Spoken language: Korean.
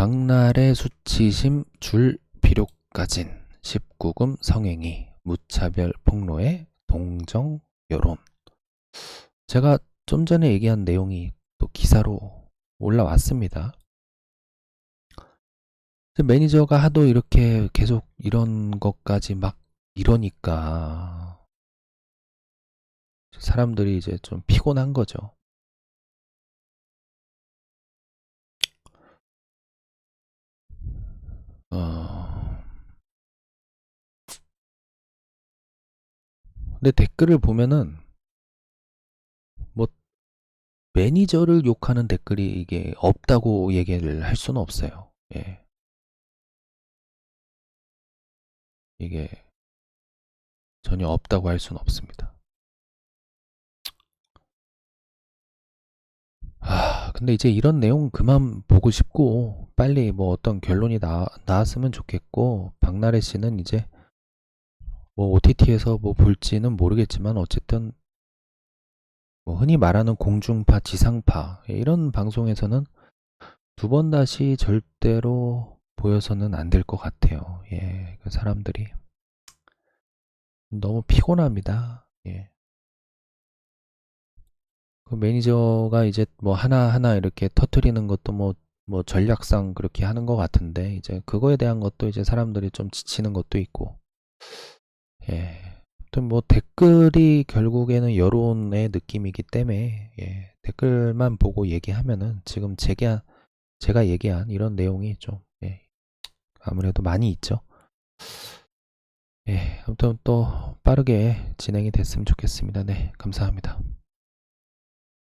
박날의 수치심 줄 비료까진 19금 성행위 무차별 폭로의 동정 여론 제가 좀 전에 얘기한 내용이 또 기사로 올라왔습니다. 매니저가 하도 이렇게 계속 이런 것까지 막 이러니까 사람들이 이제 좀 피곤한 거죠. 어... 근데 댓글을 보면은 뭐 매니저를 욕하는 댓글이 이게 없다고 얘기를 할 수는 없어요. 예. 이게 전혀 없다고 할 수는 없습니다. 근데 이제 이런 내용 그만 보고 싶고 빨리 뭐 어떤 결론이 나, 나왔으면 좋겠고 박나래 씨는 이제 뭐 OTT에서 뭐 볼지는 모르겠지만 어쨌든 뭐 흔히 말하는 공중파, 지상파 이런 방송에서는 두 번 다시 절대로 보여서는 안 될 것 같아요. 예, 그 사람들이 너무 피곤합니다. 예. 그 매니저가 이제 뭐 하나하나 이렇게 터트리는 것도 뭐, 뭐 전략상 그렇게 하는 것 같은데, 이제 그거에 대한 것도 이제 사람들이 좀 지치는 것도 있고, 예. 아무튼 뭐 댓글이 결국에는 여론의 느낌이기 때문에, 예. 댓글만 보고 얘기하면은 지금 제가, 제가 얘기한 이런 내용이 좀, 예. 아무래도 많이 있죠. 예. 아무튼 또 빠르게 진행이 됐으면 좋겠습니다. 네. 감사합니다.